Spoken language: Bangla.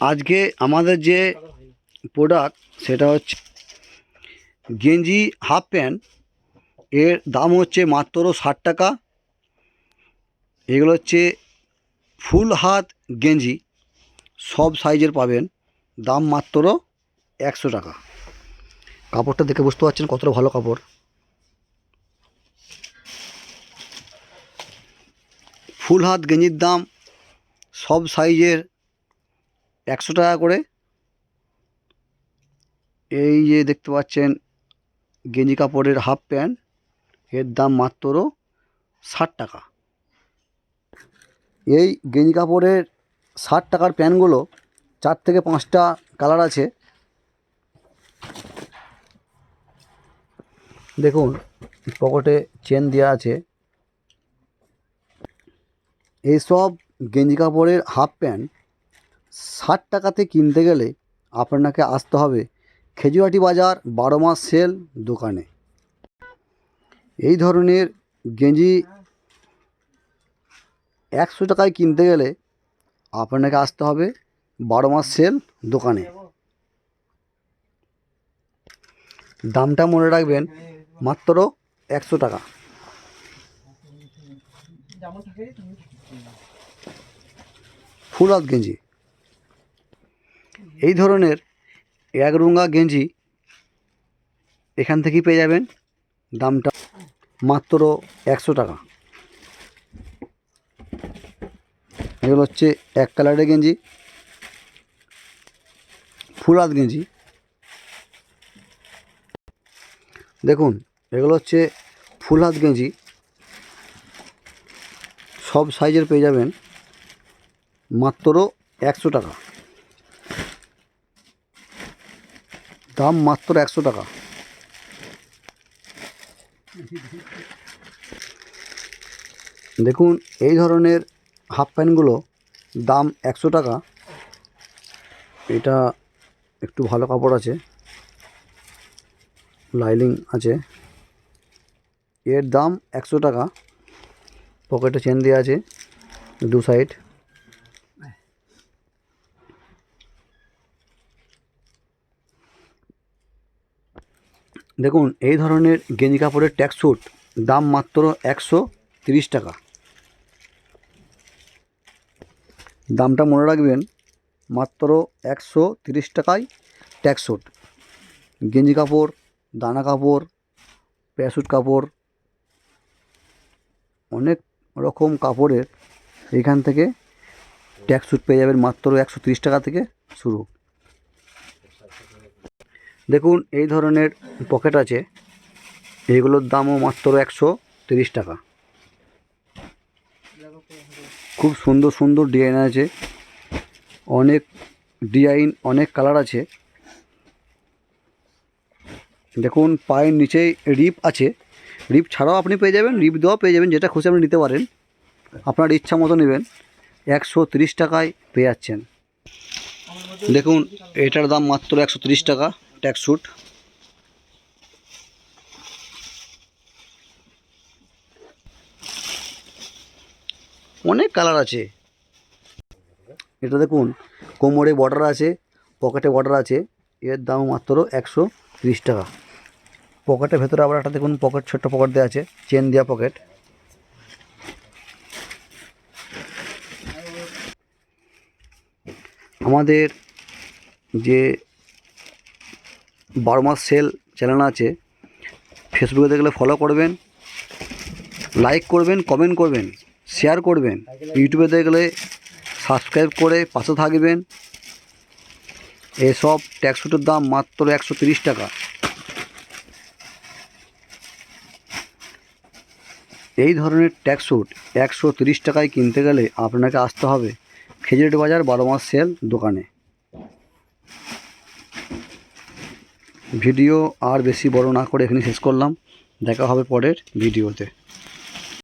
আজকে আমাদের যে প্রোডাক্ট সেটা হচ্ছে গেঞ্জি হাফ প্যান্ট এর দাম হচ্ছে মাত্র ষাট টাকা। এগুলো হচ্ছে ফুল হাত গেঞ্জি, সব সাইজের পাবেন। দাম মাত্র একশো টাকা। কাপড়টা দেখে বুঝতে পারছেন কতটা ভালো কাপড়। ফুল হাত গেঞ্জির দাম সব সাইজের একশো টাকা করে। এই যে দেখতে পাচ্ছেন, গেঞ্জি কাপড়ের হাফ প্যান্ট এর দাম মাত্র ষাট টাকা। এই গেঞ্জি কাপড়ের ষাট টাকার প্যান্টগুলো চার থেকে পাঁচটা কালার আছে। দেখুন, পকেটে চেন দেওয়া আছে। এইসব গেঞ্জি কাপড়ের হাফ প্যান্ট ষাট টাকাতে কিনতে গেলে আপনাকে আসতে হবে খেজুয়াটি বাজার বারো মাস সেল দোকানে। এই ধরনের গেঞ্জি একশো টাকায় কিনতে গেলে আপনাকে আসতে হবে বারো মাস সেল দোকানে। দামটা মনে রাখবেন মাত্র একশো টাকা। ফুল হাত গেঞ্জি। এই ধরনের একরুঙ্গা গেঞ্জি এখান থেকেই পেয়ে যাবেন। দামটা মাত্র একশো টাকা। এগুলো হচ্ছে এক কালারের গেঞ্জি ফুল হাত গেঞ্জি। দেখুন, এগুলো হচ্ছে ফুল হাত গেঞ্জি। সব সাইজের পেয়ে যাবেন মাত্র একশো টাকা। দাম মাত্র একশো টাকা। দেখুন, এই ধরনের হাফ প্যান্টগুলো দাম একশো টাকা। এটা একটু ভালো কাপড় আছে। লাইলিং আছে। এর দাম একশো টাকা। পকেটে চেন দেওয়া আছে দু সাইড। দেখুন, এই ধরনের গেঞ্জি কাপড়ের ট্যাক্স স্যুট, দাম মাত্র একশো তিরিশ টাকা। দামটা মনে রাখবেন, মাত্র একশো তিরিশ টাকায় ট্যাক্স স্যুট। গেঞ্জি কাপড়, দানা কাপড় প্যাসুট কাপড়, অনেক রকম কাপড়ের এখান থেকে ট্যাক্স স্যুট পেয়ে যাবেন মাত্র একশো তিরিশ টাকা থেকে শুরু। দেখুন, এই ধরনের পকেট আছে। এইগুলোর দামও মাত্র একশো তিরিশ টাকা। খুব সুন্দর সুন্দর ডিজাইন আছে। অনেক ডিজাইন, অনেক কালার আছে। দেখুন, পায়ের নিচেই রিপ আছে। রিপ ছাড়াও আপনি পেয়ে যাবেন, রিপ দেওয়াও পেয়ে যাবেন, যেটা খুশি আপনি নিতে পারেন। আপনার ইচ্ছা মতো নেবেন। একশো তিরিশ টাকায় পেয়ে যাচ্ছেন। দেখুন, এটার দাম মাত্র একশো তিরিশ টাকা। Tax sweet. অনেক কালার আছে। এটা দেখুন, কোমরে বর্ডার আছে, পকেটে বর্ডার আছে, এর দাম মাত্র একশো তিরিশ টাকা। পকেটের ভেতরে আবার একটা দেখুন, পকেট, ছোট্ট পকেট দেওয়া আছে, চেন দেওয়া পকেট। আমাদের যে বারো মাস সেল চ্যানেল আছে। ফেসবুকে দেখলে ফলো করবেন লাইক করবেন কমেন্ট করবেন শেয়ার করবেন। ইউটিউবে দেখলে সাবস্ক্রাইব করে পাশে থাকবেন। এসব ট্যাক্সুটের দাম মাত্র একশো তিরিশ টাকা। এই ধরনের ট্যাক্সুট একশো তিরিশ টাকায় কিনতে গেলে আপনাকে আসতে হবে খেজুরি বাজার বারো মাস সেল দোকানে। ভিডিও আর বেশি বড় না করে এখানে শেষ করলাম। দেখা হবে পরের ভিডিওতে।